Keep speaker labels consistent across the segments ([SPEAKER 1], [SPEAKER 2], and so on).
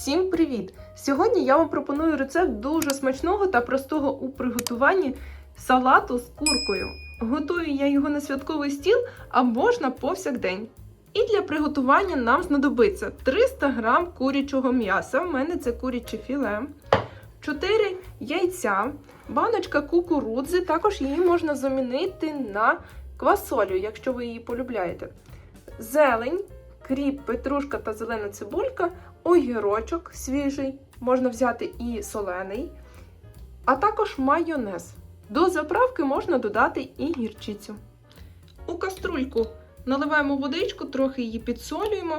[SPEAKER 1] Всім привіт! Сьогодні я вам пропоную рецепт дуже смачного та простого у приготуванні салату з куркою. Готую я його на святковий стіл або ж на повсякдень. І для приготування нам знадобиться 300 г курячого м'яса. У мене це куряче філе, 4 яйця, баночка кукурудзи. Також її можна замінити на квасолю, якщо ви її полюбляєте. Зелень, кріп, петрушка та зелена цибулька, огірочок свіжий, можна взяти і солений, а також майонез. До заправки можна додати і гірчицю. У каструльку наливаємо водичку, трохи її підсолюємо.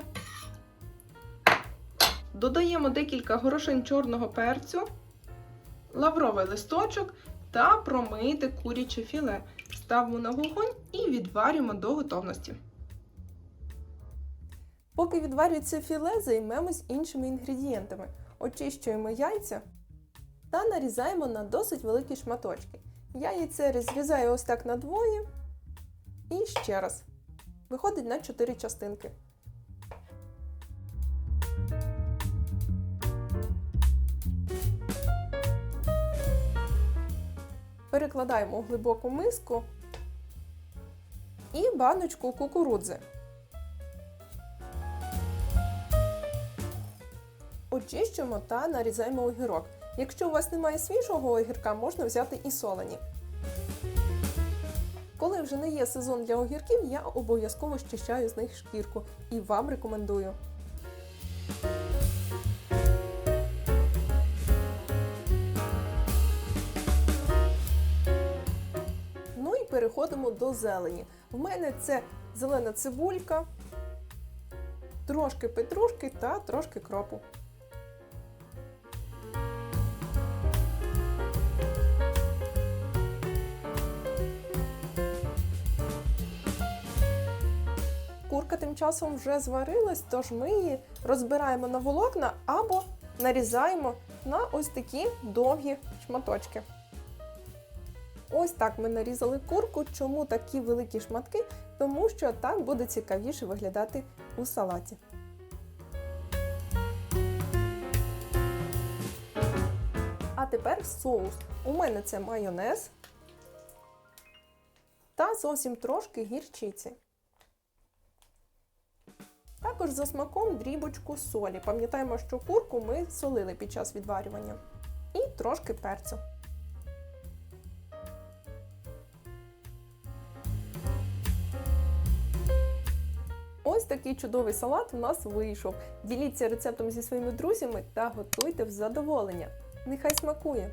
[SPEAKER 1] Додаємо декілька горошин чорного перцю, лавровий листочок та промийте куряче філе. Ставимо на вогонь і відварюємо до готовності. Поки відварюється філе, займемось іншими інгредієнтами. Очищуємо яйця та нарізаємо на досить великі шматочки. Я яйце розрізаю ось так на двоє і ще раз. Виходить на 4 частинки. Перекладаємо у глибоку миску і баночку кукурудзи. Очищуємо та нарізаємо огірок. Якщо у вас немає свіжого огірка, можна взяти і солені. Коли вже не є сезон для огірків, я обов'язково щищаю з них шкірку і вам рекомендую. Ну і переходимо до зелені. В мене це зелена цибулька, трошки петрушки та трошки кропу. Курка тим часом вже зварилась, тож ми її розбираємо на волокна або нарізаємо на ось такі довгі шматочки. Ось так ми нарізали курку. Чому такі великі шматки? Тому що так буде цікавіше виглядати у салаті. А тепер соус. У мене це майонез та зовсім трошки гірчиці. Також за смаком дрібочку солі. Пам'ятаємо, що курку ми солили під час відварювання. І трошки перцю. Ось такий чудовий салат у нас вийшов. Діліться рецептом зі своїми друзями та готуйте в задоволення. Нехай смакує!